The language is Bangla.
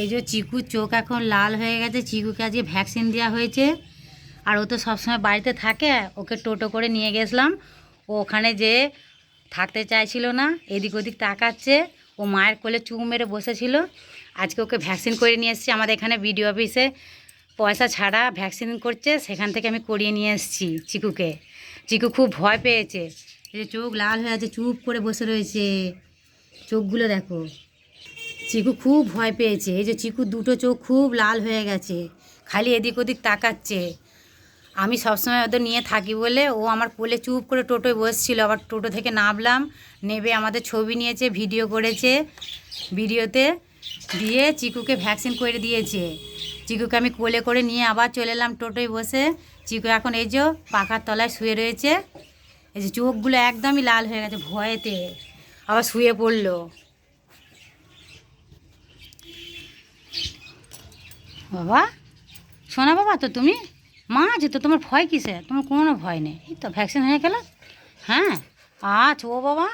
এই যে চিকুর চোখ এখন লাল হয়ে গেছে, চিকুকে আজকে ভ্যাকসিন দেওয়া হয়েছে। আর ও তো সবসময় বাড়িতে থাকে, ওকে টোটো করে নিয়ে গেছিলাম। ও ওখানে যে থাকতে চাইছিল না, এদিক ওদিক তাকাচ্ছে, ও মায়ের কোলে চুপ মেরে বসেছিল। আজকে ওকে ভ্যাকসিন করে নিয়ে এসেছি, আমাদের এখানে বিডিও অফিসে পয়সা ছাড়া ভ্যাকসিন করছে, সেখান থেকে আমি করিয়ে নিয়ে এসেছি চিকুকে। চিকু খুব ভয় পেয়েছে। এই যে চোখ লাল হয়ে আছে, চুপ করে বসে রয়েছে। চোখগুলো দেখো। চিকু খুব ভয় পেয়েছে। এই যে চিকু দুটো চোখ খুব লাল হয়ে গেছে, খালি এদিক ওদিক তাকাচ্ছে। আমি সবসময় ওদের নিয়ে থাকি বলে ও আমার কোলে চুপ করে টোটোয় বসছিল। আবার টোটো থেকে নামলাম, নেবে আমাদের ছবি নিয়েছে, ভিডিও করেছে, ভিডিওতে দিয়ে চিকুকে ভ্যাকসিন করে দিয়েছে। চিকুকে আমি কোলে করে নিয়ে আবার চলে এলাম টোটোয় বসে। চিকু এখন এই যে পাখার তলায় শুয়ে রয়েছে। এই যে চোখগুলো একদমই লাল হয়ে গেছে ভয়েতে। আবার শুয়ে পড়ল। বাবা? শোনা বাবা তো তুমি? মা আছে তো, তোমার ভয় কিসে তোমার কোনো ভয় নেই। এই তো ভ্যাকসিন হয়ে গেল। হ্যাঁ আচ্ছা ও বাবা